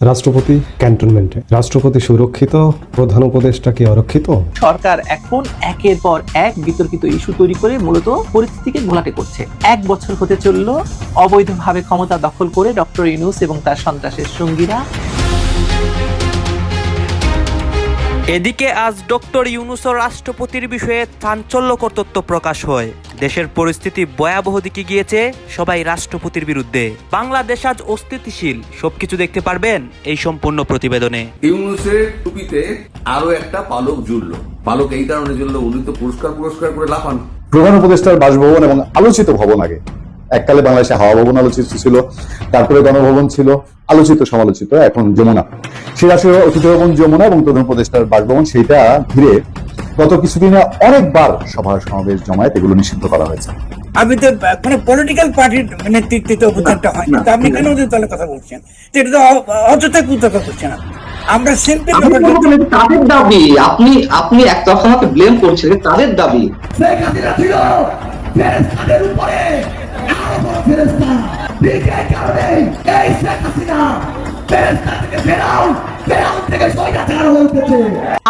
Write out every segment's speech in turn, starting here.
রাষ্ট্রপতি ক্যান্টনমেন্টে। রাষ্ট্রপতি সুরক্ষিত, প্রধান উপদেষ্টা কি অরক্ষিত? সরকার এখন একের পর এক বিতর্কিত ইস্যু তৈরি করে মূলত পরিস্থিতিকে ঘোলাটে করছে। এক বছর হতে চলল, অবৈধভাবে ক্ষমতা দখল করে ডক্টর ইউনুস এবং তার সন্ত্রাসের সঙ্গীরা এদিকে আজ ডক্টর ইউনুস রাষ্ট্রপতির বিষয়ে চাঞ্চল্যকর তথ্য প্রকাশ হয়। দেশের পরিস্থিতি ভয়াবহ দিকে গিয়েছে সবাই রাষ্ট্রপতির বিরুদ্ধে। বাংলাদেশ আজ অস্থিতিশীল। সবকিছু দেখতে পারবেন এই সম্পূর্ণ প্রতিবেদনে। ইউনুসের টুপিতে আরও একটা পালক জুড়লো পালক এই কারণে জুড়লো উনি তো পুরস্কার পুরস্কার করে লাফান। প্রধান উপদেষ্টার বাসভবন এবং আলোচিত ভবন আগে। এককালে বাংলাদেশে হাওয়া ভবন আলোচিত ছিল তারপরে গণভবন ছিল আলোচিত সমালোচিত এখন যমুনা। সেই রাষ্ট্রীয় অতিথি ভবন যমুনা এবং প্রধান উপদেষ্টার বাসভবন সেইটা ঘিরে গত কিছুদিনে অনেকবার সভা সমাবেশ জমায়েত এগুলো নিষিদ্ধ করা হয়েছে। আমি তো কোনো পলিটিক্যাল পার্টির নেতৃত্বে তো অভিযানটা হয় না তো আপনি কেন ওদের দলে কথা বলছেন? এটা তো অযথা কুতর্ক করছেন। আমরা সিম্পল তাদের দাবি? আপনি আপনি একতরফা আমাকে ব্লেম করছেন তাদের দাবি? ফেরেস্তা বিজয় কারণে এই শেখ হাসিনা ফেরেস্তা থেকে ফেরাও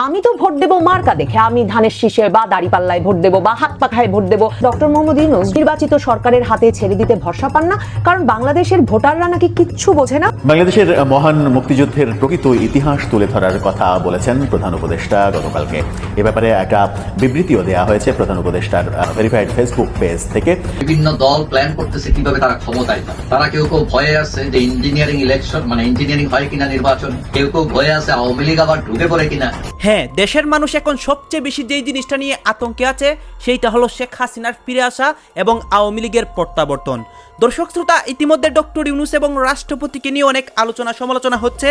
আমি তো ভোট দেবো মার্কা দেখে আমি ধানের শীষে বা দাড়িপাল্লায় ভোট দেবো বা হাত পাখায় ভোট দেবো। ডক্টর মোহাম্মদ ইউনুস নির্বাচিত সরকারের হাতে ছেড়ে দিতে ভরসা পান না কারণ বাংলাদেশের ভোটাররা নাকি কিচ্ছু বোঝে না। বাংলাদেশের মহান মুক্তিযুদ্ধের প্রকৃত ইতিহাস তুলে ধরার কথা বলেছেন প্রধান উপদেষ্টা গতকালকে। এ ব্যাপারে একটা বিবৃতিও দেওয়া হয়েছে প্রধান উপদেষ্টার ভেরিফাইড ফেসবুক পেজ থেকে। বিভিন্ন দল প্ল্যান করতেছে কীভাবে তারা ক্ষমতায় তারা কেউ কেউ ভয়ে আছে যে ইঞ্জিনিয়ারিং ইলেকশন মানে ইঞ্জিনিয়ারিং হয় কিনা নির্বাচন কেউ কেউ ভয়ে আছে, আওয়ামী লীগ আবার ঢুকে পড়ে কিনা? হ্যাঁ দেশের মানুষ এখন সবচেয়ে বেশি যেই জিনিসটা নিয়ে আতঙ্কে আছে, সেইটা হলো শেখ হাসিনার ফিরে আসা এবং আওয়ামী লীগের প্রত্যাবর্তন। দর্শক শ্রোতা, ইতিমধ্যে ডক্টর ইউনুস এবং রাষ্ট্রপতিকে নিয়ে অনেক আলোচনা, সমালোচনা হচ্ছে।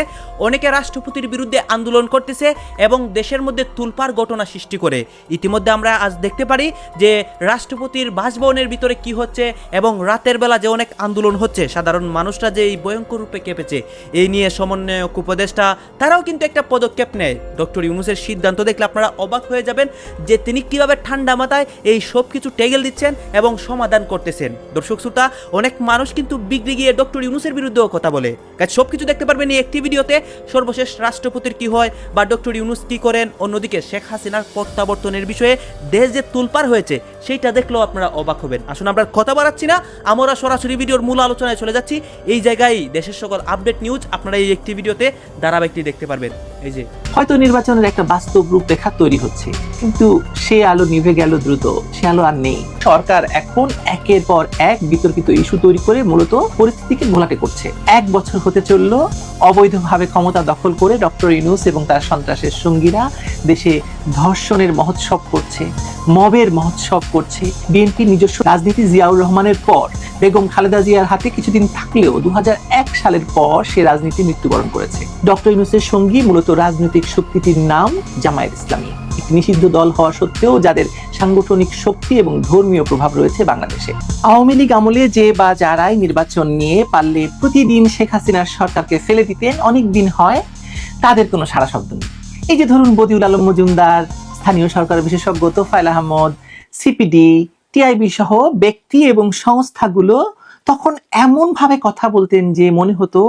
অনেকে রাষ্ট্রপতির বিরুদ্ধে আন্দোলন করতেছে এবং দেশের মধ্যে তুলপার ঘটনা সৃষ্টি করে। ইতিমধ্যে আমরা আজ দেখতে পারি যে রাষ্ট্রপতির বাসভবনের ভিতরে কি হচ্ছে এবং রাতের বেলা যে অনেক আন্দোলন হচ্ছে, সাধারণ মানুষরা যে এই ভয়ঙ্কর রূপে কেঁপেছে, এই নিয়ে সমন্বয়ক উপদেষ্টা, তারাও কিন্তু একটা পদক্ষেপ নেয়। ডক্টর ইউনুসের সিদ্ধান্ত দেখলে আপনারা অবাক হয়ে যাবেন যে তিনি কীভাবে ঠান্ডা মাথায় এই সব কিছু টেগেল দিচ্ছেন এবং সমাধান করতেছেন। দর্শক শ্রোতা অনেক মানুষ কিন্তু বিগড়ে গিয়ে ডক্টর ইউনুসের বিরুদ্ধেও কথা বলে। কাজ সব কিছু দেখতে পারবেন এই একটি ভিডিওতে। সর্বশেষ রাষ্ট্রপতির কি হয় বা ডক্টর ইউনুস কি করেন? অন্যদিকে শেখ হাসিনার প্রত্যাবর্তনের বিষয়ে দেশ যে তুলপার হয়েছে, সেইটা দেখলেও আপনারা অবাক হবেন। আসুন আমরা কথা বাড়াচ্ছি না, আমরা সরাসরি ভিডিওর মূল আলোচনায় চলে যাচ্ছি। এই জায়গায় দেশের সকল আপডেট নিউজ আপনারা এই একটি ভিডিওতে ধারাবাহিকটি দেখতে পারবেন। এই যে হয়তো নির্বাচনের একটা বাস্তব রূপরেখা তৈরি হচ্ছে, কিন্তু সে আলো নিভে গেল দ্রুত, সে আলো আর নেই। সরকার এখন একের পর এক বিতর্কিত ইস্যু তৈরি করে মূলত পরিস্থিতিকে ঘোলাটে করছে। এক বছর হতে চলল, অবৈধভাবে ক্ষমতা দখল করে ডক্টর ইউনুস এবং তার সন্ত্রাসের সঙ্গীরা দেশে ধর্ষণের মহোৎসব করছে, মবের মহোৎসব করছে। বিএনপি নিজস্ব রাজনীতি জিয়াউর রহমানের পর, বেগম খালেদা জিয়ার হাতে কিছুদিন থাকলেও দু হাজার এক সালের পর সে রাজনীতি মৃত্যুবরণ করেছে। ডক্টর ইউনুসের সঙ্গী মূলত রাজনৈতিক শক্তিটির নাম জামায়াত ইসলামী। একটি নিষিদ্ধ দল হওয়া সত্ত্বেও যাদের সাংগঠনিক শক্তি এবং ধর্মীয় প্রভাব রয়েছে বাংলাদেশে। আওয়ামী লীগ আমলে যে বা যারাই নির্বাচন নিয়ে পারলে প্রতিদিন শেখ হাসিনার সরকারকে ফেলে দিতেন, অনেক দিন হয়, তাদের কোনো সারা শব্দ নেই। এই যে ধরুন বদিউল আলম মজুমদার, স্থানীয় সরকার বিশেষজ্ঞ তোফায়েল আহমদ, সিপিডি, টিআইবি সহ ব্যক্তি এবং সংস্থাগুলো তখন এমন ভাবে কথা বলতেন যে মনে হতো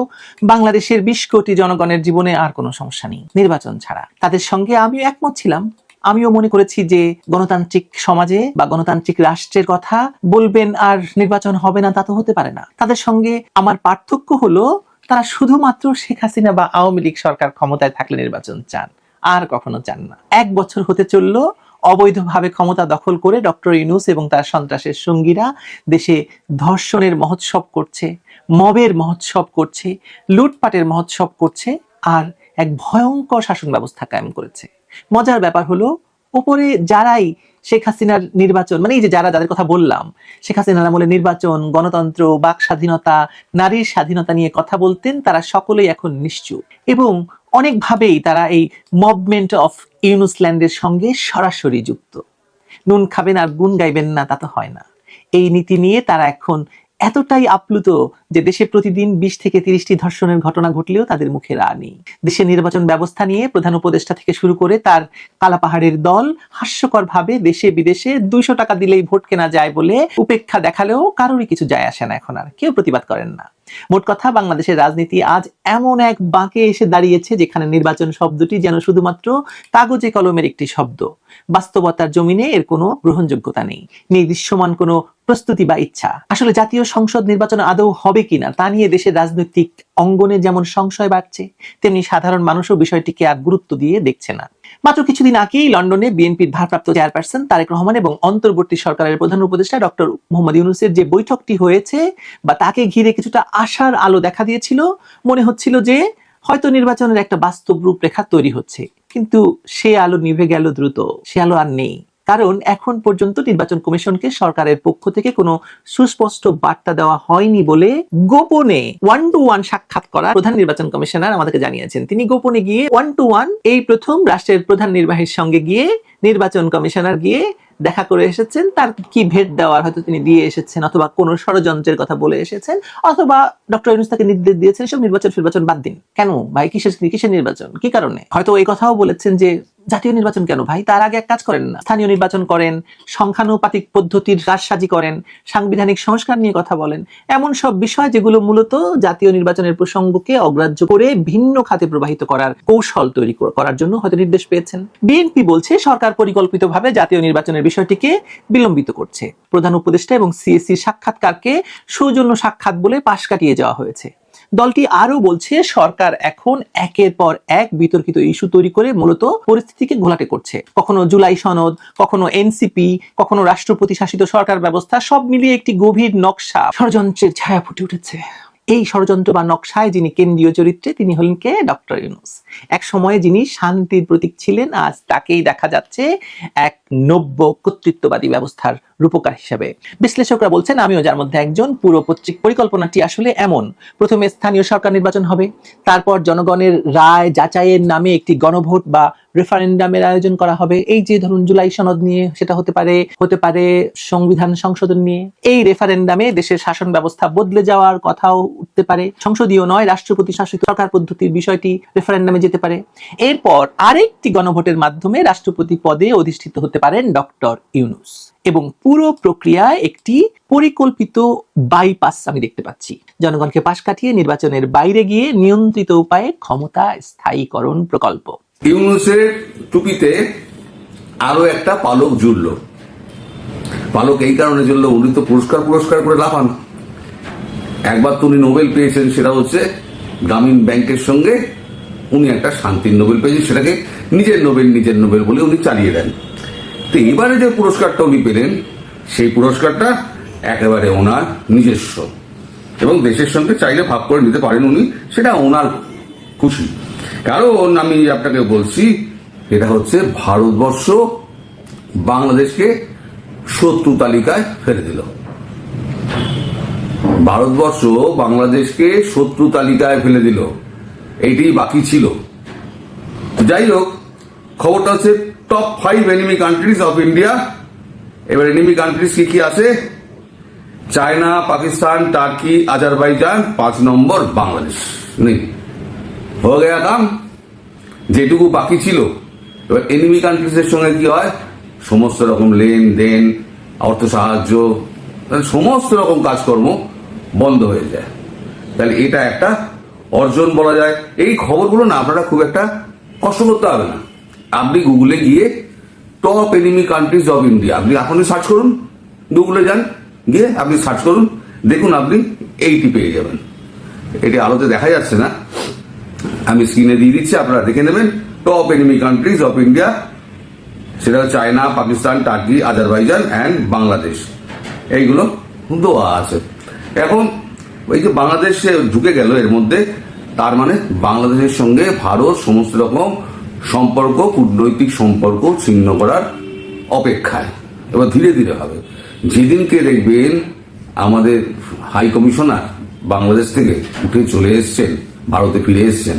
বাংলাদেশের বিশ কোটি জনগণের জীবনে আর কোনো সমস্যা নেই, নির্বাচন ছাড়া। তাদের সঙ্গে আমিও একমত ছিলাম। আমিও মনে করেছি যে গণতান্ত্রিক সমাজে বা গণতান্ত্রিক রাষ্ট্রের কথা বলবেন আর নির্বাচন হবে না তা তো হতে পারে না। তাদের সঙ্গে আমার পার্থক্য হলো তারা শুধুমাত্র শেখ হাসিনা বা আওয়ামী লীগ সরকার ক্ষমতায় থাকলে নির্বাচন চান, আর কখনো চান না। এক বছর হতে চলল অবৈধভাবে ক্ষমতা দখল করে ডক্টর ইউনুস এবং তার সন্ত্রাসের সঙ্গীরা দেশে ধর্ষণের মহোৎসব করছে, মবের মহোৎসব করছে, লুটপাটের মহোৎসব করছে আর এক ভয়ঙ্কর শাসন ব্যবস্থা কায়েম করেছে। মজার ব্যাপার হলো, ওপরে যারাই শেখ হাসিনার নির্বাচন মানে এই যে যারা যাদের কথা বললাম, শেখ হাসিনার আমলে নির্বাচন, গণতন্ত্র, বাক স্বাধীনতা, নারীর স্বাধীনতা নিয়ে কথা বলতেন, তারা সকলেই এখন নিশ্চুপ। এবং অনেকভাবেই তারা এই মুভমেন্ট অফ ইউনুসল্যান্ডের সঙ্গে সরাসরি যুক্ত। নুন খাবেন আর গুণ গাইবেন না, তা তো হয় না। এই নীতি নিয়ে তারা এখন এতটাই আপ্লুত যে দেশে প্রতিদিন বিশ থেকে তিরিশটি ধর্ষণের ঘটনা ঘটলেও তাদের মুখে রা নেই দেশের নির্বাচন ব্যবস্থা নিয়ে প্রধান উপদেষ্টা থেকে শুরু করে তার কালাপাহাড়ের দল হাস্যকর ভাবে দেশে বিদেশে দুইশো টাকা দিলেই ভোট কেনা যায় বলে উপেক্ষা দেখালেও কারোরই কিছু যায় আসে না এখন আর। কেউ প্রতিবাদ করেন না। মোট কথা, বাংলাদেশের রাজনীতি আজ এমন এক বাঁকে এসে দাঁড়িয়েছে যেখানে নির্বাচন শব্দটি যেন শুধুমাত্র কাগজে কলমের একটি শব্দ। বাস্তবতার জমিনে এর কোনো গ্রহণযোগ্যতা নেই। নেই দৃশ্যমান কোনো প্রস্তুতি বা ইচ্ছা। আসলে জাতীয় সংসদ নির্বাচন আদৌ হবে কিনা তা নিয়ে দেশের রাজনৈতিক অঙ্গনে যেমন সংশয় বাড়ছে, তেমনি সাধারণ মানুষও বিষয়টিকে আর গুরুত্ব দিয়ে দেখছে না। মাত্র কিছুদিন আগেই লন্ডনে বিএনপির ভারপ্রাপ্ত চেয়ারপারসন তারেক রহমান এবং অন্তর্বর্তী সরকারের প্রধান উপদেষ্টা ডক্টর মোহাম্মদ ইউনুসের যে বৈঠকটি হয়েছে বা তাকে ঘিরে কিছুটা আশার আলো দেখা দিয়েছিল, মনে হচ্ছিল যে হয়তো নির্বাচনের একটা বাস্তব রূপরেখা তৈরি হচ্ছে। কিন্তু সে আলো নিভে গেল দ্রুত, সে আলো আর নেই। কারণ এখন পর্যন্ত নির্বাচন কমিশনকে সরকারের পক্ষ থেকে কোনো সুস্পষ্ট বার্তা দেওয়া হয়নি বলে গোপনে ওয়ান টু ওয়ান সাক্ষাৎ করা প্রধান নির্বাচন কমিশনার আমাদেরকে জানিয়েছেন। তিনি গোপনে গিয়ে ওয়ান টু ওয়ান এই প্রথম রাষ্ট্রের প্রধান নির্বাহীর সঙ্গে গিয়ে নির্বাচন কমিশনার গিয়ে দেখা করে এসেছেন। তার কি ভেট দেওয়ার হয়তো তিনি দিয়ে এসেছেন অথবা কোন ষড়যন্ত্রের কথা বলে এসেছেন অথবা ডক্টর ইউনুস তাকে নির্দেশ দিয়েছেন সব নির্বাচন নির্বাচন বাদ দিন। কেন? ভাই, কিসের কিসের নির্বাচন? কি কারণে? হয়তো এই কথাও বলেছেন যে জাতীয় নির্বাচন কেন ভাই? তার আগে এক কাজ করেন না। স্থানীয় নির্বাচন করেন, সংখ্যানুপাতিক পদ্ধতির কারসাজি করেন, সাংবিধানিক সংস্কার নিয়ে কথা বলেন। এমন সব বিষয় যেগুলো মূলত জাতীয় নির্বাচনের প্রসঙ্গকে অগ্রাহ্য করে ভিন্ন খাতে প্রবাহিত করার কৌশল তৈরি করার জন্য হয়তো নির্দেশ পেয়েছেন। বিএনপি বলছে, সরকার পরিকল্পিতভাবে জাতীয় নির্বাচনের বিষয়টিকে বিলম্বিত করছে। প্রধান উপদেষ্টা এবং সিএসসি সাক্ষাৎকারকে সৌজন্য সাক্ষাৎ বলে পাশ কাটিয়ে যাওয়া হয়েছে। দলটি আরও বলছে, সরকার এখন একের পর এক বিতর্কিত ইস্যু তৈরি করে মূলত পরিস্থিতিকে ঘোলাটে করছে। কখনো জুলাই সনদ, কখনো এনসিপি, কখনো রাষ্ট্রপতি শাসিত সরকার ব্যবস্থা, সব মিলিয়ে একটি গভীর নকশা। ষড়যন্ত্রের ছায়া ফুটে উঠেছে। এই ষড়যন্ত্র বা নকশায় যিনি কেন্দ্রীয় চরিত্রে তিনি হলেন কে? ডক্টর ইউনুস। এক সময়ে যিনি শান্তির প্রতীক ছিলেন, আজ তাকেই দেখা যাচ্ছে এক নব্য কর্তৃত্ববাদী ব্যবস্থার রূপকার হিসেবে। বিশ্লেষকরা বলছেন, আমিও যার মধ্যে একজন, পুরো পরিকল্পনাটি আসলে এমন। প্রথমে স্থানীয় সরকার নির্বাচন হবে, তারপর জনগণের রায় যাচাইয়ের নামে একটি গণভোট বা রেফারেন্ডামের আয়োজন করা হবে। এই যে ধরুন জুলাই সনদ নিয়ে সেটা হতে পারে হতে পারে সংবিধান সংশোধন নিয়ে। এই রেফারেন্ডামে দেশের শাসন ব্যবস্থা বদলে যাওয়ার কথাও উঠতে পারে। সংসদীয় নয়, রাষ্ট্রপতি শাসিত সরকার পদ্ধতির বিষয়টি রেফারেন্ডামে যেতে পারে। এরপর আরেকটি গণভোটের মাধ্যমে রাষ্ট্রপতি পদে অধিষ্ঠিত হতে পারেন ডক্টর ইউনুস। এবং পুরো প্রক্রিয়ায় একটি পরিকল্পিত বাইপাস আমি দেখতে পাচ্ছি। জনগণকে পাশ কাটিয়ে নির্বাচনের বাইরে গিয়ে নিয়ন্ত্রিত উপায়ে ক্ষমতা স্থায়ীকরণ প্রকল্প। ইউনুসের টুপিতে আরও একটা পালক জুড়ল পালক এই কারণে জুড়লো উনি তো পুরস্কার পুরস্কার করে লাফান। একবার তো উনি নোবেল পেয়েছেন, সেটা হচ্ছে গ্রামীণ ব্যাংকের সঙ্গে উনি একটা শান্তির নোবেল পেয়েছেন, সেটাকে নিজের নোবেল নিজের নোবেল বলে উনি চালিয়ে দেন। তো এবারে যে পুরস্কারটা উনি পেলেন, সেই পুরস্কারটা একেবারে ওনার নিজস্ব। এবং দেশের সঙ্গে চাইলে ভাগ করে নিতে পারেন উনি, সেটা ওনার খুশি। কারণ আমি আপনাকে বলছি, এটা হচ্ছে ভারতবর্ষ বাংলাদেশকে শত্রু তালিকায় ফেলে দিল। ভারতবর্ষ বাংলাদেশকে শত্রু তালিকায় ফেলে দিল। এইটি বাকি ছিল। যাই হোক, খবরটা হচ্ছে top five enemy countries of India এবার এনিমি কান্ট্রিজ কি কি আছে? চায়না, পাকিস্তান টার্কি আজারবাইজান পাঁচ নম্বর বাংলাদেশ। নেই। হয়ে গেয়া কাম। যেটুকু বাকি ছিল। এবার এনিমি কান্ট্রিজের সঙ্গে কি হয়? সমস্ত রকম লেনদেন অর্থ সাহায্য সমস্ত রকম কাজকর্ম বন্ধ হয়ে যায়। তাহলে এটা একটা অর্জন বলা যায়। এই খবরগুলো না আপনারা খুব একটা কষ্ট করতে হবে না। আপনি গুগলে গিয়ে top enemy countries of India আপনি এখনই সার্চ করুন গুগলে যান, গিয়ে আপনি সার্চ করুন, দেখুন আপনি এইটি পেয়ে যাবেন। এটি আলোতে দেখা যাচ্ছে না। আমি স্ক্রিনে দিয়ে দিচ্ছি, আপনারা দেখে নেবেন। Top enemy countries of India সেটা China Pakistan Turkey Azerbaijan and Bangladesh এইগুলো দেওয়া আছে। এখন ওই যে বাংলাদেশে ঢুকে গেল এর মধ্যে, তার মানে বাংলাদেশের সঙ্গে ভারত সমস্ত রকম সম্পর্ক, কূটনৈতিক সম্পর্ক ছিন্ন করার অপেক্ষায়। এবার ধীরে ধীরে হবে। যেদিনকে দেখবেন আমাদের হাই কমিশনার বাংলাদেশ থেকে উঠে চলে এসছেন, ভারতে ফিরে এসছেন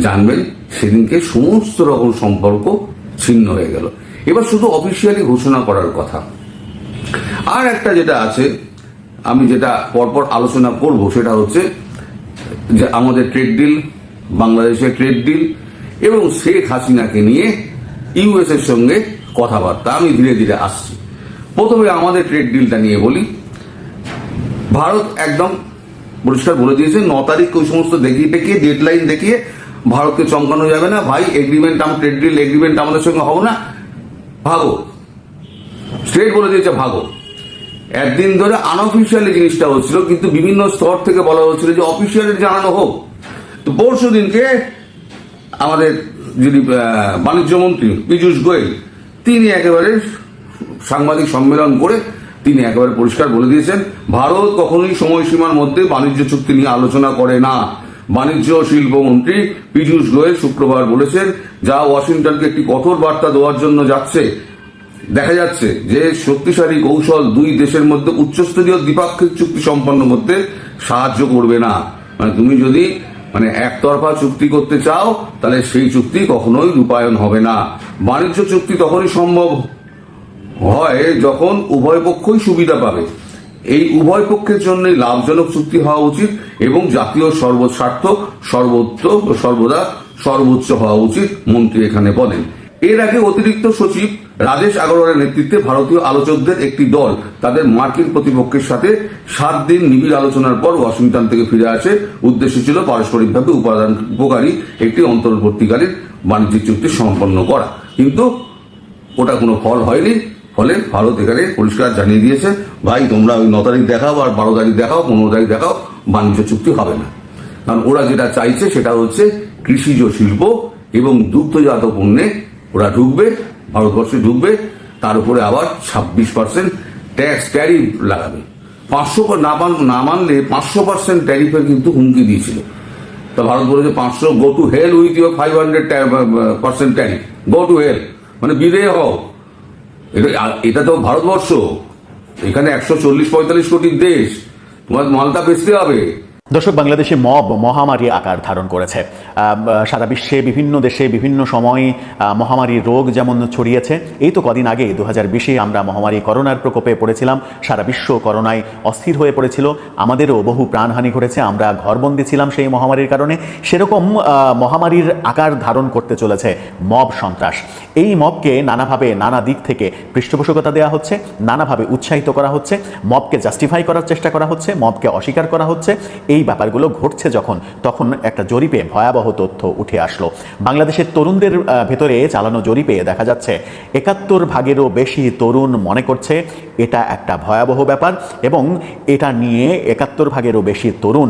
জানবেন, সেদিনকে সমস্ত রকম সম্পর্ক ছিন্ন হয়ে গেল। এবার শুধু অফিসিয়ালি ঘোষণা করার কথা। আর একটা যেটা আছে, আমি যেটা পরপর আলোচনা করব, সেটা হচ্ছে যে আমাদের ট্রেড ডিল বাংলাদেশের ট্রেড ডিল এবং শেখ হাসিনাকে নিয়ে ইউএস এর সঙ্গে কথাবার্তা। আমি ধীরে ধীরে আসছি। প্রথমে আমাদের ট্রেড ডিলটা নিয়ে বলি। ভারত একদম পরিষ্কার বলে দিয়েছে, ন তারিখ ওই সমস্ত দেখিয়ে টেকিয়ে ডেডলাইন দেখিয়ে ভারতকে চমকানো যাবে না। ভাই এগ্রিমেন্ট আমার ট্রেড ডিল এগ্রিমেন্ট আমাদের সঙ্গে হবে না। ভাগো। স্ট্রেট বলে দিয়েছে, ভাগো। একদিন ধরে আনঅফিসিয়ালি জিনিসটা হচ্ছিল, কিন্তু বিভিন্ন স্তর থেকে বলা হচ্ছিল যে অফিসিয়ালি জানানো হোক। তো পরশু দিনকে আমাদের যিনি বাণিজ্য মন্ত্রী, পীযূষ গোয়েল, তিনি একেবারে সাংবাদিক সম্মেলন করে তিনি একেবারে পরিষ্কার বলে দিয়েছেন, ভারত কখনোই সময়সীমার মধ্যে বাণিজ্য চুক্তি নিয়ে আলোচনা করে না। বাণিজ্য শিল্পমন্ত্রী পীযূষ গোয়েল শুক্রবার বলেছেন, যা ওয়াশিংটনকে একটি কঠোর বার্তা দেওয়ার জন্য যাচ্ছে। দেখা যাচ্ছে যে শক্তিশালী কৌশল দুই দেশের মধ্যে উচ্চস্তরীয় দ্বিপাক্ষিক চুক্তি সম্পন্ন করতে সাহায্য করবে না। মানে তুমি যদি মানে একতরফা চুক্তি করতে চাও, তাহলে সেই চুক্তি কখনোই রূপায়ণ হবে না। বাণিজ্য চুক্তি তখনই সম্ভব হয় যখন উভয় পক্ষই সুবিধা পাবে। এই উভয় পক্ষের জন্যই লাভজনক চুক্তি হওয়া উচিত এবং জাতীয় সর্বস্বার্থ সর্বোচ্চ ও সর্বদা সর্বোচ্চ হওয়া উচিত, মন্ত্রী এখানে বলেন। এর আগে অতিরিক্ত সচিব রাজেশ আগরওয়ালের নেতৃত্বে ভারতীয় আলোচকদের একটি দল তাদের মার্কিন প্রতিপক্ষের সাথে সাত দিন নিবিড় আলোচনার পর ওয়াশিংটন থেকে ফিরে আসে। উদ্দেশ্য ছিল পারস্পরিকভাবে উপাদান উপকারী একটি অন্তর্বর্তীকালীন বাণিজ্যিক চুক্তি সম্পন্ন করা। কিন্তু ওটা কোনো ফল হয়নি। ফলে ভারত এখানে পরিষ্কার জানিয়ে দিয়েছে, ভাই, তোমরা ওই ন তারিখ দেখাও আর বারো তারিখ দেখাও, পনেরো তারিখ দেখাও, বাণিজ্য চুক্তি হবে না। কারণ ওরা যেটা চাইছে সেটা হচ্ছে কৃষিজ শিল্প এবং দুগ্ধজাত পণ্যে ওরা ঢুকবে, ভারতবর্ষে ঢুকবে, তার উপরে আবার ছাব্বিশ পার্সেন্ট ট্যাক্স ট্যারিফ লাগাবে। পাঁচশো না মান- মানলে পাঁচশো পার্সেন্ট ট্যারিফের কিন্তু হুমকি দিয়েছিল। তা ভারত বলেছে পাঁচশো go to hell with your five hundred percent tariff go to hell মানে বিদে হও। এটা এটা তো ভারতবর্ষ। এখানে একশো চল্লিশ পঁয়তাল্লিশ কোটির দেশ। তোমার মালটা বেচতে হবে। দর্শক বাংলাদেশে মব মহামারী আকার ধারণ করেছে। সারা বিশ্বে বিভিন্ন দেশে বিভিন্ন সময়ে আহ, মহামারীর রোগ যেমন ছড়িয়েছে এই তো কদিন আগে দু হাজার বিশে আমরা মহামারী করোনার প্রকোপে পড়েছিলাম। সারা বিশ্ব করোনায় অস্থির হয়ে পড়েছিল। আমাদেরও বহু প্রাণহানি ঘটেছে। আমরা ঘরবন্দি ছিলাম সেই মহামারীর কারণে। সেরকম মহামারীর আকার ধারণ করতে চলেছে মব সন্ত্রাস। এই মবকে নানাভাবে নানা দিক থেকে পৃষ্ঠপোষকতা দেওয়া হচ্ছে নানাভাবে উৎসাহিত করা হচ্ছে। মবকে জাস্টিফাই করার চেষ্টা করা হচ্ছে মবকে অস্বীকার করা হচ্ছে। এই ব্যাপারগুলো ঘটছে যখন, তখন একটা জরিপে ভয়াবহ তথ্য উঠে আসলো। বাংলাদেশের তরুণদের ভেতরে চালানো জরিপে দেখা যাচ্ছে, একাত্তর ভাগেরও বেশি তরুণ মনে করছে, এটা একটা ভয়াবহ ব্যাপার এবং এটা নিয়ে একাত্তর ভাগেরও বেশি তরুণ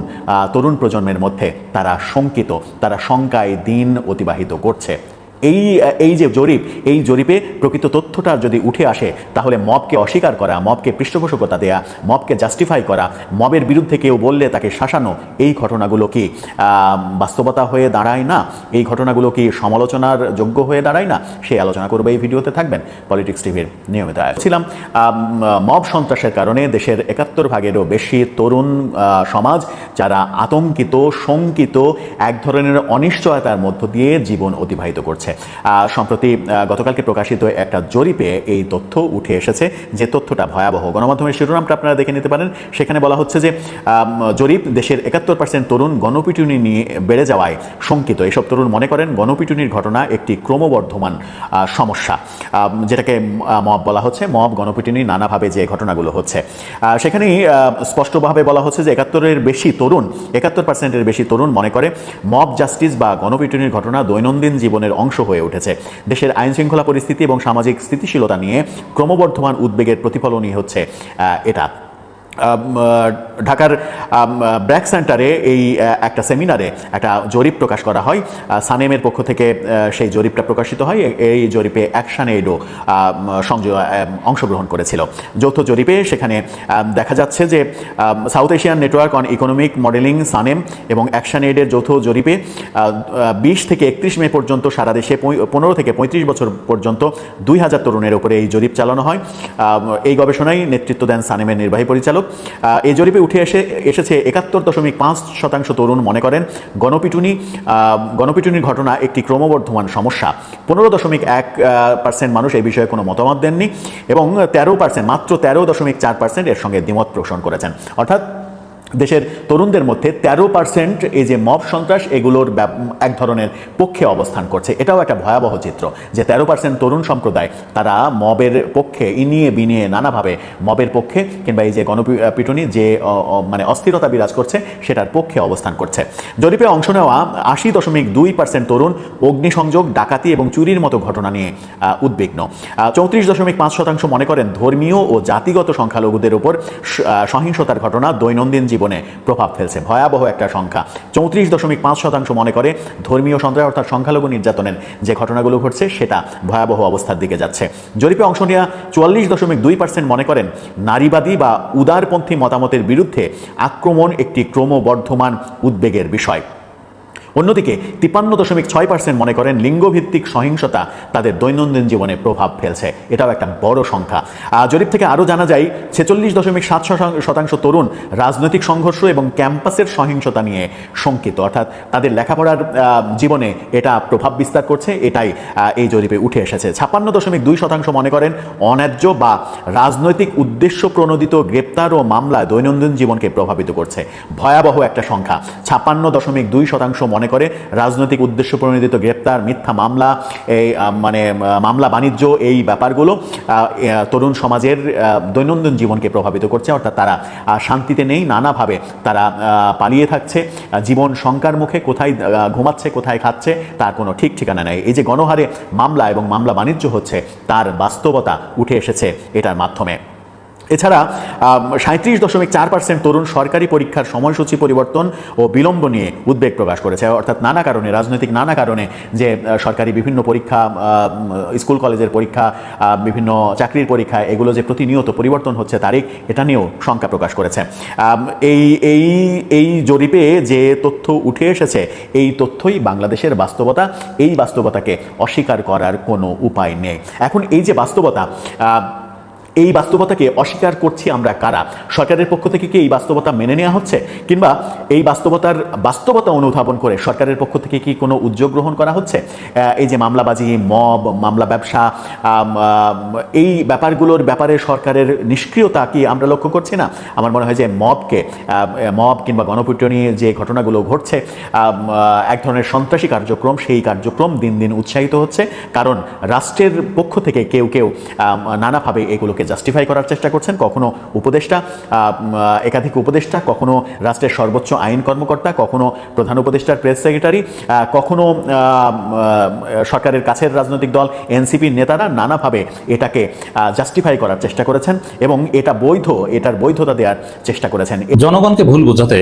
তরুণ প্রজন্মের মধ্যে তারা শঙ্কিত, তারা শঙ্কায় দিন অতিবাহিত করছে। এই এই যে জরিপ, এই জরিপে প্রকৃত তথ্যটা যদি উঠে আসে, তাহলে মবকে অস্বীকার করা, মবকে পৃষ্ঠপোষকতা দেয়া, মবকে জাস্টিফাই করা, মবের বিরুদ্ধে কেউ বললে তাকে শাসানো, এই ঘটনাগুলো কি বাস্তবতা হয়ে দাঁড়ায় না? এই ঘটনাগুলো কি সমালোচনার যোগ্য হয়ে দাঁড়ায় না? সেই আলোচনা করবে এই ভিডিওতে থাকবেন পলিটিক্স টিভির নিয়মিত ছিলাম মব সন্ত্রাসের কারণে দেশের একাত্তর ভাগেরও বেশি তরুণ সমাজ, যারা আতঙ্কিত, শঙ্কিত, এক ধরনের অনিশ্চয়তার মধ্য দিয়ে জীবন অতিবাহিত করছে। সম্প্রতি গতকালকে প্রকাশিত একটা জরিপে এই তথ্য উঠে এসেছে যে তথ্যটা ভয়াবহ। গণমাধ্যমের শিরোনামটা আপনারা দেখে নিতে পারেন। সেখানে বলা হচ্ছে যে জরিপ দেশের একাত্তর পার্সেন্ট তরুণ গণপিটুনি নিয়ে বেড়ে যাওয়ায় শঙ্কিত। এসব তরুণ মনে করেন গণপিটুনির ঘটনা একটি ক্রমবর্ধমান সমস্যা। যেটাকে মব বলা হচ্ছে। মব গণপিটুনি নানাভাবে যে ঘটনাগুলো হচ্ছে। সেখানেই স্পষ্টভাবে বলা হচ্ছে যে একাত্তরের বেশি তরুণ, একাত্তর পার্সেন্টের বেশি তরুণ মনে করে মব জাস্টিস বা গণপিটুনির ঘটনা দৈনন্দিন জীবনের অংশ হয়ে উঠেছে। দেশের আইন শৃঙ্খলা পরিস্থিতি এবং সামাজিক স্থিতিশীলতা নিয়ে ক্রমবর্ধমান উদ্বেগের প্রতিফলনই হচ্ছে এটা। ঢাকার ব্র্যাক সেন্টারে এই একটা সেমিনারে একটা জরিপ প্রকাশ করা হয়। সানেমের পক্ষ থেকে সেই জরিপটা প্রকাশিত হয়। এই জরিপে অ্যাকশন এইডও অংশগ্রহণ করেছিল। যৌথ জরিপে সেখানে দেখা যাচ্ছে যে South Asian network on economic modelling SANEM এবং অ্যাকশন এইডের যৌথ জরিপে বিশ থেকে একত্রিশ মে পর্যন্ত সারা দেশে পনেরো থেকে পঁয়ত্রিশ বছর পর্যন্ত দুই হাজার তরুণের ওপরে এই জরিপ চালানো হয়। এই গবেষণায় নেতৃত্ব দেন সানেমের নির্বাহী পরিচালক এই জরিপে উঠে এসে, এসেছে একাত্তর দশমিক পাঁচ শতাংশ তরুণ মনে করেন। গণপিটুনি গণপিটুনির ঘটনা একটি ক্রমবর্ধমান সমস্যা। পনেরো দশমিক এক পার্সেন্ট মানুষ এই বিষয়ে কোনো মতামত দেননি এবং তেরো পার্সেন্ট মাত্র তেরো দশমিক চার পার্সেন্ট এর সঙ্গে দ্বিমত পোষণ করেছেন। অর্থাৎ দেশের তরুণদের মধ্যে তেরো পার্সেন্ট এই যে মব সন্ত্রাস, এগুলোর এক ধরনের পক্ষে অবস্থান করছে। এটাও একটা ভয়াবহ চিত্র যে তেরো পার্সেন্ট তরুণ সম্প্রদায়, তারা মবের পক্ষে, ইনিয়ে বিনিয়ে নানাভাবে মবের পক্ষে কিংবা এই যে গণপিটুনি যে মানে অস্থিরতা বিরাজ করছে, সেটার পক্ষে অবস্থান করছে। জরিপে অংশ নেওয়া আশি দশমিক দুই পার্সেন্ট তরুণ অগ্নিসংযোগ, ডাকাতি এবং চুরির মতো ঘটনা নিয়ে উদ্বিগ্ন। চৌত্রিশ দশমিক পাঁচ শতাংশ মনে করেন ধর্মীয় ও জাতিগত সংখ্যালঘুদের উপর সহিংসতার ঘটনা, দৈনন্দিন জীবনে প্রভাব ফেলছে। ভয়াবহ একটা সংখ্যা। চৌত্রিশ দশমিক পাঁচ শতাংশ মনে করে ধর্মীয় সন্ত্রাস অর্থাৎ সংখ্যালঘু নির্যাতনের যে ঘটনাগুলো ঘটছে, সেটা ভয়াবহ অবস্থার দিকে যাচ্ছে। জরিপে অংশ নেওয়া চুয়াল্লিশ দশমিক দুই পার্সেন্ট মনে করেন নারীবাদী বা উদারপন্থী মতামতের বিরুদ্ধে আক্রমণ একটি ক্রমবর্ধমান উদ্বেগের বিষয়। অন্যদিকে তিপ্পান্ন দশমিক ছয় পার্সেন্ট মনে করেন লিঙ্গভিত্তিক সহিংসতা তাদের দৈনন্দিন জীবনে প্রভাব ফেলছে। এটাও একটা বড় সংখ্যা। জরিপ থেকে আরও জানা যায়, ছেচল্লিশ দশমিক সাত শতাংশ তরুণ রাজনৈতিক সংঘর্ষ এবং ক্যাম্পাসের সহিংসতা নিয়ে শঙ্কিত। অর্থাৎ তাদের লেখাপড়ার জীবনে এটা প্রভাব বিস্তার করছে, এটাই এই জরিপে উঠে এসেছে। ছাপ্পান্ন দশমিক দুই শতাংশ মনে করেন অন্যায্য বা রাজনৈতিক উদ্দেশ্য প্রণোদিত গ্রেপ্তার ও মামলা দৈনন্দিন জীবনকে প্রভাবিত করছে। ভয়াবহ একটা সংখ্যা। ছাপ্পান্ন দশমিক দুই শতাংশ মনে করে, রাজনৈতিক উদ্দেশ্য প্রণোদিত গ্রেপ্তার, মিথ্যা মামলা, এই মানে মামলা বাণিজ্য, এই ব্যাপারগুলো তরুণ সমাজের দৈনন্দিন জীবনকে প্রভাবিত করছে। অর্থাৎ তারা শান্তিতে নেই, নানাভাবে তারা পালিয়ে থাকছে। জীবন শঙ্কার মুখে কোথায় ঘুমাচ্ছে, কোথায় খাচ্ছে, তার কোনো ঠিক ঠিকানা নেই। এই যে গণহারে মামলা এবং মামলা বাণিজ্য হচ্ছে, তার বাস্তবতা উঠে এসেছে এটার মাধ্যমে। এছাড়া সাঁত্রিশ দশমিক চার পার্সেন্ট তরুণ সরকারি পরীক্ষার সময়সূচি পরিবর্তন ও বিলম্ব নিয়ে উদ্বেগ প্রকাশ করেছে। অর্থাৎ নানা কারণে, রাজনৈতিক নানা কারণে যে সরকারি বিভিন্ন পরীক্ষা স্কুল কলেজের পরীক্ষা বিভিন্ন চাকরির পরীক্ষা, এগুলো যে প্রতিনিয়ত পরিবর্তন হচ্ছে তারিখ, এটা নিয়েও শঙ্কা প্রকাশ করেছে। এই এই এই জরিপে যে তথ্য উঠে এসেছে, এই তথ্যই বাংলাদেশের বাস্তবতা। এই বাস্তবতাকে অস্বীকার করার কোনো উপায় নেই। এখন এই যে বাস্তবতা এই বাস্তবতাকে অস্বীকার করছি আমরা কারা? সরকারের পক্ষ থেকে কি এই বাস্তবতা মেনে নেওয়া হচ্ছে? কিংবা এই বাস্তবতার বাস্তবতা অনুধাবন করে সরকারের পক্ষ থেকে কি কোনো উদ্যোগ গ্রহণ করা হচ্ছে? এই যে মামলাবাজি, মব, মামলা ব্যবসা এই ব্যাপারগুলোর ব্যাপারে সরকারের নিষ্ক্রিয়তা কি আমরা লক্ষ্য করছি না? আমার মনে হয় যে মবকে মব কিংবা গণপিটনি যে ঘটনাগুলো ঘটছে এক ধরনের সন্ত্রাসী কার্যক্রম, সেই কার্যক্রম দিন দিন উৎসাহিত হচ্ছে। কারণ রাষ্ট্রের পক্ষ থেকে কেউ কেউ নানাভাবে এগুলোকে জাস্টিফাই করার চেষ্টা করছেন, কখনো উপদেষ্টা একাধিক উপদেষ্টা, কখনো রাষ্ট্রের সর্বোচ্চ আইন কর্মকর্তা, কখনো প্রধান উপদেষ্টার প্রেস সেক্রেটারি কখনো সরকারের কাছের রাজনৈতিক দল, এনসিপির নেতারা নানাভাবে এটাকে জাস্টিফাই করার চেষ্টা করেছেন এবং এটা বৈধ, এটার বৈধতা দেওয়ার চেষ্টা করেছেন। জনগণকে ভুল বোঝাতে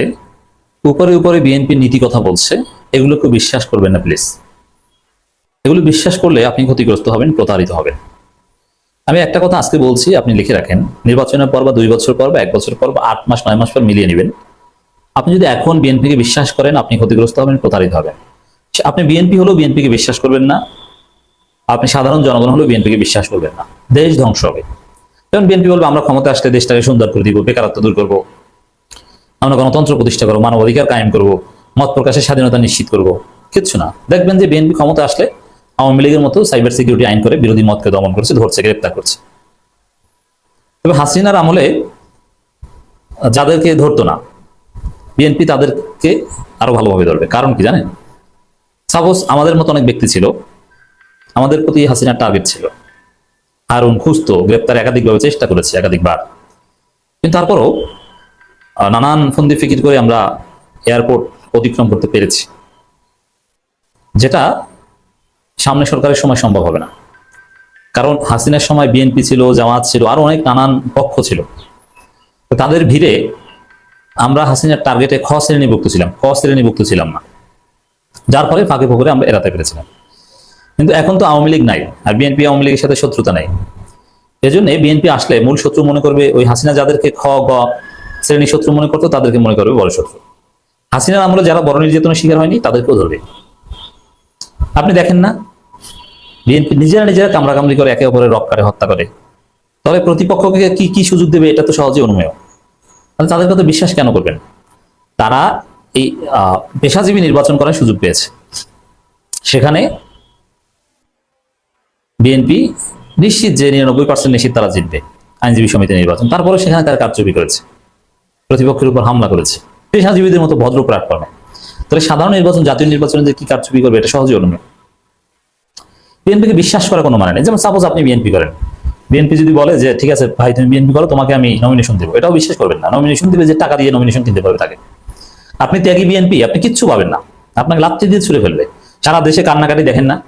উপরে উপরে বিএনপি নীতি কথা বলছে, এগুলোকে বিশ্বাস করবেন না, প্লিজ। এগুলো বিশ্বাস করলে আপনি ক্ষতিগ্রস্ত হবেন, প্রতারিত হবেন। আমি একটা কথা আজকে বলছি, আপনি লিখে রাখেন। নির্বাচনের পর বা দুই বছর পর বা এক বছর পর বা আট মাস, নয় মাস পর মিলিয়ে নেবেন। আপনি যদি এখন বিএনপিকে বিশ্বাস করেন, আপনি ক্ষতিগ্রস্ত হবেন, প্রতারিত হবেন। আপনি বিএনপি হলেও বিএনপিকে বিশ্বাস করবেন না। আপনি সাধারণ জনগণ হলেও বিএনপিকে বিশ্বাস করবেন না। দেশ ধ্বংস হবে। যেমন বিএনপি বলবে, আমরা ক্ষমতা আসলে দেশটাকে সুন্দর করে দিব, বেকারত্ব দূর করব। আমরা গণতন্ত্র প্রতিষ্ঠা করব, মানবাধিকার কায়েম করব, মত প্রকাশের স্বাধীনতা নিশ্চিত করব। কিচ্ছু না। দেখবেন যে বিএনপি ক্ষমতা আসলে আওয়ামী লীগের মতো সাইবার সিকিউরিটি আইন করে বিরোধী মতকে দমন করছে, ধরছে, গ্রেপ্তার করছে। তবে হাসিনার আমলে যাদেরকে ধরতো না, বিএনপি তাদেরকে আরও ভালোভাবে ধরবে। কারণ কি জানেন? সাপোজ আমাদের মতো অনেক ব্যক্তি ছিল, আমাদের প্রতি হাসিনার টার্গেট ছিল। হারুন খুঁজতো গ্রেপ্তার একাধিকভাবে চেষ্টা করেছে, একাধিকবার। কিন্তু তারপরও নানান ফন্দি ফিকির করে আমরা এয়ারপোর্ট অতিক্রম করতে পেরেছি। যেটা সামনে সরকারের সময় সম্ভব হবে না। কারণ হাসিনার সময় বিএনপি ছিল, জামাত ছিল, আরও অনেক নানান পক্ষ ছিল। তো তাদের ভিড়ে আমরা হাসিনার টার্গেটে খ শ্রেণীভুক্ত ছিলাম, ক শ্রেণীভুক্ত ছিলাম না। যার ফলে ফাঁকে ফোকরে আমরা এড়াতে পেরেছিলাম। কিন্তু এখন তো আওয়ামী লীগ নাই, আর বিএনপি আওয়ামী লীগের সাথে শত্রুতা নাই। এজন্য বিএনপি আসলে মূল শত্রু মনে করবে ওই হাসিনা যাদেরকে খ, গ শ্রেণি শত্রু মনে করতো, তাদেরকে মনে করবে বড় শত্রু। হাসিনার আমরা যারা বড় নির্যাতনের শিকার হয়নি, তাদেরকেও ধরবে। আপনি দেখেন না? বিএনপি নিজেরা নিজেরা কামড়াকামড়ি করে একে অপরের রক কাটে হত্যা করে। তবে প্রতিপক্ষকে কি কি সুযোগ দেবে এটা তো সহজে অনুমেয়। তাহলে তাদের কথা বিশ্বাস কেন করবেন? তারা এই পেশাজীবী নির্বাচন করার সুযোগ পেয়েছে। সেখানে বিএনপি নিশ্চিত যে নিরানব্বই পার্সেন্ট নিশ্চিত তারা জিতবে আইনজীবী সমিতি নির্বাচন। তারপরে সেখানে তারা কারচুপি করেছে। প্রতিপক্ষের উপর হামলা করেছে। পেশাজীবীদের মতো ভদ্র প্ল্যাটফর্মে তাহলে সাধারণ নির্বাচন, জাতীয় নির্বাচনে কি কারচুপি করবে, এটা সহজে অনুমেয় বিএনপিকে বিশ্বাস করার কোনো মানে নেই। যেমন সাপোজ আপনি বিএনপি করেন। বিএনপি যদি বলে যে, ঠিক আছে, ভাই, তুমি বিএনপি করো, তোমাকে আমি নমিনেশন দেবো। এটাও বিশ্বাস করবেন না। নমিনেশন দিবে যে টাকা দিয়ে নমিনেশন কিনতে পারবে তাকে। আপনি ত্যাগী বিএনপি আপনি কিচ্ছু পাবেন না। আপনাকে লাথি দিয়ে ছুড়ে ফেলবে। সারা দেশে কান্নাকাটি দেখেন না।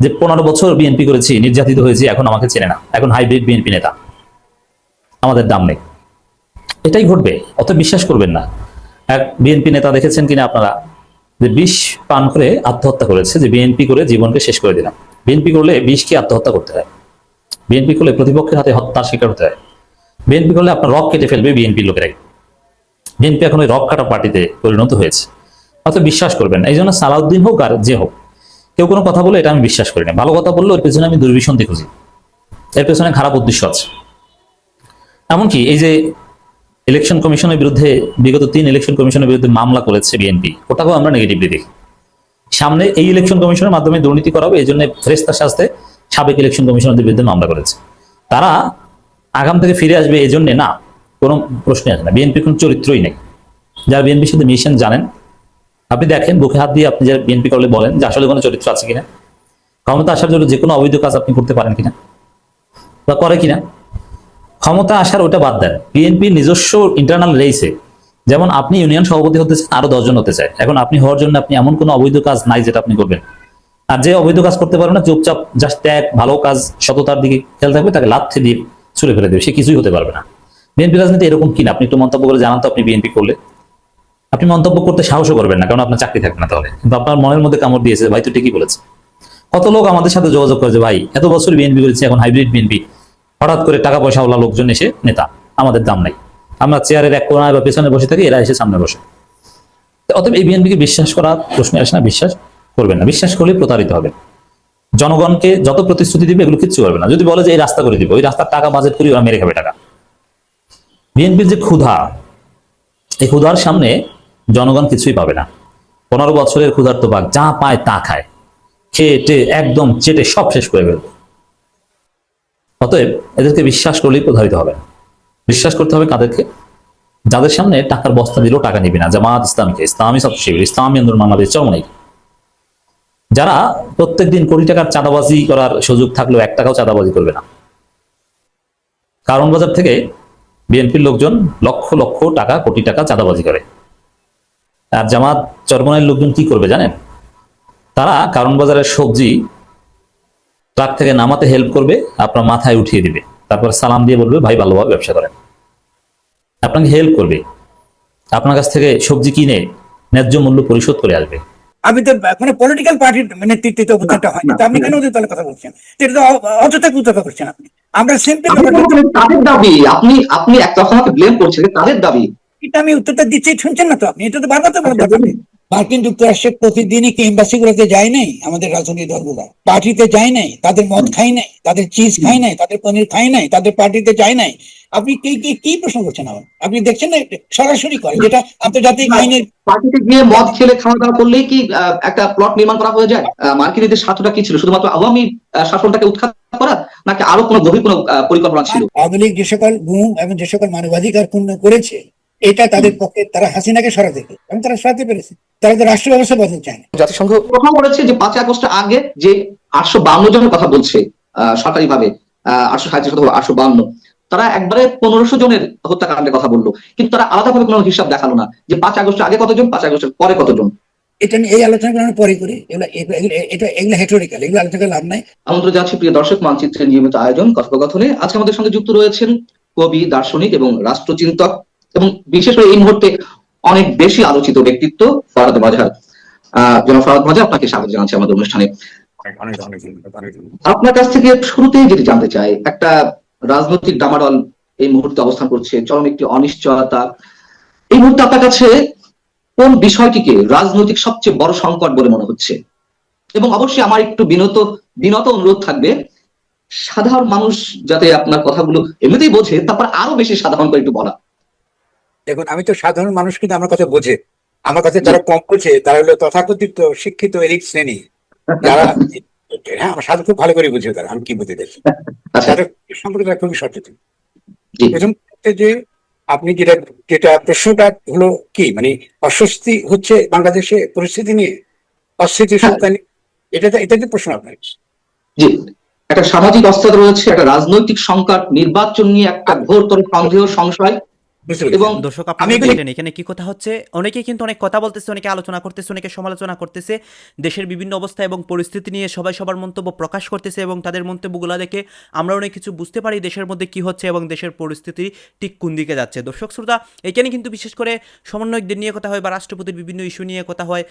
যে পনেরো বছর বিএনপি করেছি, নির্যাতিত হয়েছি, এখন আমাকে চেনে না। এখন হাইব্রিড বিএনপি নেতা। আমাদের দাম নেই। এটাই ঘটবে। অত বিশ্বাস করবেন না। এক বিএনপি নেতা দেখেছেন কিনা আপনারা? যে বিষ পান করে আত্মহত্যা করেছে, যে বিএনপি করে জীবনকে শেষ করে দিলাম। বিএনপি করলে বিষ কি আত্মহত্যা করতে হয়? বিএনপি করলে প্রতিপক্ষের হাতে হত্যার শিকার হতে হয়। বিএনপি করলে আপনার রক কেটে ফেলবে বিএনপির লোকেরাই। বিএনপি এখন ওই রক কাটা পার্টিতে পরিণত হয়েছে। অত বিশ্বাস করবেন এই জন্য সালাউদ্দিন হোক আর যে হোক, কেউ কোনো কথা বলে এটা আমি বিশ্বাস করি না। ভালো কথা বললে ওর পেছনে আমি দুর্বিসন্ধি খুঁজি। এর পেছনে খারাপ উদ্দেশ্য আছে। এমনকি এই যে ইলেকশন কমিশনের বিরুদ্ধে, বিগত তিন ইলেকশন কমিশনের বিরুদ্ধে মামলা করেছে বিএনপি ওটাকেও আমরা নেগেটিভলি দেখি। সামনে এই ইলেকশন কমিশনের মাধ্যমে দুর্নীতি করাবে এই জন্য ফেরেস্তার শাস্তে সাবেক ইলেকশন কমিশনারদের বিরুদ্ধে মামলা করেছে। তারা আগাম থেকে ফিরে আসবে এই জন্যে না, কোনো প্রশ্নই আসে না। বিএনপি কোনো চরিত্রই নেই। যারা বিএনপির সাথে মিশন জানেন, আপনি দেখেন, বুকে হাত দিয়ে আপনি যারা বিএনপি করলে বলেন যে আসলে কোনো চরিত্র আছে কিনা। ক্ষমতা আসার জন্য যে কোনো অবৈধ কাজ আপনি করতে পারেন কিনা, বা করে কিনা। ক্ষমতা আসার ওটা বাদ দেন। বিএনপি নিজস্ব ইন্টারনাল রেইসে যেমন আপনি ইউনিয়ন সভাপতি হতে চান, আরও দশজন হতে চায়। এখন আপনি হওয়ার জন্য আপনি এমন কোনো অবৈধ কাজ নাই যেটা আপনি করবেন। আর যে অবৈধ কাজ করতে পারবে না, চুপচাপ জাস্ট ত্যাগ, ভালো কাজ, সততার দিকে খেয়াল থাকবে, তাকে লাথি দিয়ে ছুড়ে ফেলে দেবে। সে কিছুই হতে পারবে না। বিএনপি রাজনীতি এরকম কিনা? আপনি একটু মন্তব্য করে জানান তো আপনি বিএনপি করলে। আপনি মন্তব্য করতে সাহসও করবেন না, কারণ আপনার চাকরি থাকবে না তাহলে। কিন্তু আপনার মনের মধ্যে কামড় দিয়েছে, ভাই তো ঠিকই বলেছে। কত লোক আমাদের সাথে যোগাযোগ করেছে, ভাই? এত বছর বিএনপি করেছি, এখন হাইব্রিড বিএনপি। হঠাৎ করে টাকা পয়সাওয়ালা লোকজন এসে নেতা, আমাদের দাম নাই। আমরা চেয়ারের এক কোনায় বা পেছনে বসে থাকি, এরা এসে সামনে বসে। অতএব এই বিএনপিকে বিশ্বাস করার প্রশ্ন আসে না, বিশ্বাস করবেন না। বিশ্বাস করলে প্রতারিত হবে জনগণকে যত প্রতিশ্রুতি দিবে, এগুলো কিচ্ছু করবে না। যদি বলে যে এই রাস্তা করে দিবে, ওই রাস্তার টাকা বাজেট করি, ওরা মেরে খাবে টাকা। বিএনপির যে ক্ষুধা, এই ক্ষুধার সামনে জনগণ কিছুই পাবে না। পনেরো বছরের ক্ষুধার্ত বাঘ যা পায় তা খায়। খেয়ে একদম চেটে সব শেষ করে ফেলবে। অতএব এদেরকে বিশ্বাস করলেই প্রভাবিত হবে। বিশ্বাস করতে হবে কাদেরকে? যাদের সামনে টাকার বস্তা দিলেও টাকা নিবে না। জামাত ইসলামকে, ইসলামী শিবির ইসলামী আন্দোলন বাংলাদেশ চরমনাই যারা প্রত্যেকদিন কোটি টাকার চাঁদাবাজি করার সুযোগ থাকলেও এক টাকাও চাঁদাবাজি করবে না। কারণ বাজার থেকে বিএনপির লোকজন লক্ষ লক্ষ টাকা, কোটি টাকা চাঁদাবাজি করে। আর জামাত চরমনের লোকজন কি করবে জানেন? তারা কারণ বাজারের সবজি ট্রাক থেকে নামাতে হেল্প করবে আপনার মাথায় উঠিয়ে দিবে। তারপর সালাম দিয়ে বলবে ভাই ভালোভাবে ব্যবসা করেন। আপনাকে হেল্প করবে। আপনার কাছ থেকে সবজি কিনে ন্যায্য মূল্য পরিশোধ করে আসবে। আমি তো মানে পলিটিক্যাল পার্টির নেতৃত্বে তো হয়নি। তো আপনি কেন ওদের দলের কথা বলছেন? এটা তো অযথা কুতর্ক করছেন আপনি। আমরা সিম্পল তাদের দাবি আপনি আপনি এক তখন ব্লেম করছেন তাদের দাবি। এটা আমি উত্তরটা দিচ্ছি শুনছেন না তো আপনি? এটা তো বারবার তো নেই। মার্কিন যুক্তরাষ্ট্রে প্রতিদিনই কি এম্বাসি গুলোতে যায় নাই? আমাদের রাজনৈতিক দলগুলো। পার্টিতে যায় নাই তাদের মদ খাই নাই তাদের চিজ খাই নাই তাদের পনির খাই নাই তাদের পার্টিতে যায় নাই। আপনি কি কি কি প্রশ্ন করছেন আমার? আপনি দেখছেন না সরাসরি করে যেটা আন্তর্জাতিক আইনের পার্টিতে গিয়ে মদ খেলে খাওয়া দাওয়া করলেই কি আহ, একটা প্লট নির্মাণ করা হয়ে যায়? মার্কিনীদের স্বার্থটা কি ছিল? শুধুমাত্র আওয়ামী শাসনটাকে উৎখাত করা নাকি আরও কোনো গভীর কোনো আহ, পরিকল্পনা ছিল? আওয়ামী লীগ যে সকল গুম এবং যে সকল মানবাধিকার পূর্ণ করেছে এটা তাদের পক্ষে তারা হাসিনাকে সরাতে এবং তারা সরাতে পেরেছে। তারা তো রাষ্ট্র ব্যবস্থা বদলতে চায় না। জাতিসংঘ কথা বলেছে যে পাঁচই আগস্টের আগে যে আটশো বান্ন জনের কথা বলছে সরকারি ভাবে আটশো সাঁত্রিশ অথবা আটশো বান্ন তারা একবারে পনেরোশো জনের হত্যাকাণ্ডের কথা বলল। কিন্তু তারা আলাদাভাবে কোনো হিসাব দেখাল না যে পাঁচ আগস্টের আগে কতজন পাঁচ আগস্টের পরে কতজন। এটা নিয়ে এই আলোচনাগুলো আমরা পরে করি। এটা এগুলো হেটোরিক্যাল এগুলো আলোচনা লাভ নাই। আমন্ত্রণ জানাচ্ছি প্রিয় দর্শক মানচিত্রের নিয়মিত আয়োজন কথোপকথনে। আজকে আমাদের সঙ্গে যুক্ত রয়েছেন কবি দার্শনিক এবং রাষ্ট্রচিন্তক এবং বিশেষ করে এই মুহূর্তে অনেক বেশি আলোচিত ব্যক্তিত্ব ফরাদ মাঝার। আহ জনাব ফরাদ মাঝার আপনাকে স্বাগত জানাচ্ছি আমাদের অনুষ্ঠানে। আপনার কাছ থেকে শুরুতেই যেটি জানতে চাই একটা রাজনৈতিক ডামাডল এই মুহূর্তে অবস্থান করছে চরম একটি অনিশ্চয়তা। এই মুহূর্তে আপনার কাছে কোন বিষয়টিকে রাজনৈতিক সবচেয়ে বড় সংকট বলে মনে হচ্ছে? এবং অবশ্যই আমার একটু বিনত বিনত অনুরোধ থাকবে সাধারণ মানুষ যাতে আপনার কথাগুলো এমনিতেই বোঝে তারপর আরও বেশি সাধারণ করে একটু বলা। দেখুন আমি তো সাধারণ মানুষ কিন্তু আমার কথা বোঝে। আমার কাছে যারা কম বোঝে তারা হলো তথাকথিত শিক্ষিত এলিট শ্রেণি। যারা হ্যাঁ আমার সাধু খুব ভালো করে বুঝে তারা আমি কি বুঝে দেখি। আচ্ছা। তাদের সম্পর্কে তারা খুবই সচেতন। প্রথম যে আপনি যেটা যেটা প্রশ্নটা হলো কি? মানে অস্বস্তি হচ্ছে বাংলাদেশে পরিস্থিতি নিয়ে? অস্থিতিশীলতা নিয়ে এটা এটা যে প্রশ্ন আপনার। জি। একটা সামাজিক অস্থিরতা রয়েছে একটা রাজনৈতিক সংকট নির্বাচন নিয়ে একটা ঘোরতর সন্দেহ সংশয়? এবং দর্শক দেখলেন এখানে কি কথা হচ্ছে অনেকে কিন্তু অনেক কথা বলতেছে অনেকে আলোচনা করতেছে অনেকে সমালোচনা করতেছে দেশের বিভিন্ন অবস্থা এবং পরিস্থিতি নিয়ে সবাই সবার মন্তব্য প্রকাশ করতেছে এবং তাদের মন্তব্যগুলো দেখে আমরা অনেক কিছু বুঝতে পারি দেশের মধ্যে কি হচ্ছে এবং দেশের পরিস্থিতি ঠিক কোন দিকে যাচ্ছে। দর্শক শ্রোতা এখানে কিন্তু বিশেষ করে সমন্বয়কদের নিয়ে কথা হয় বা রাষ্ট্রপতির বিভিন্ন ইস্যু নিয়ে কথা হয়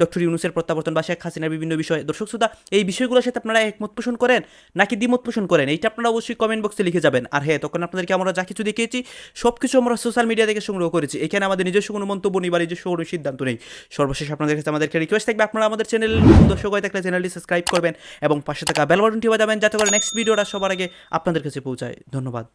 ডক্টর ইউনুসের প্রত্যাবর্তন বা শেখ হাসিনার বিভিন্ন বিষয়। দর্শক শ্রোতা এই বিষয়গুলোর সাথে আপনারা একমত পোষণ করেন নাকি দ্বিমত পোষণ করেন? এইটা আপনারা অবশ্যই কমেন্ট বক্সে লিখে যাবেন। আর হ্যাঁ তখন আপনাদেরকে আমরা যা কিছু দেখিয়েছি সব কিছু আমরা সোশ্যাল মিডিয়া থেকে সংগ্রহ করেছি। এখানে আমাদের নিজস্ব কোনো মন্তব্য বা নিজস্ব কোনো সিদ্ধান্ত নেই। সর্বশেষ আপনাদের কাছে আমাদেরকে রিকোয়েস্ট থাকবে। আপনারা আমাদের চ্যানেল দর্শক হয়ে থাকলে চ্যানেলটি সাবস্ক্রাইব করবেন এবং পাশে থাকা বেল বাটনটি বাজাবেন যাতে করে নেক্সট ভিডিওটা সবার আগে আপনাদের কাছে পৌঁছায়। ধন্যবাদ।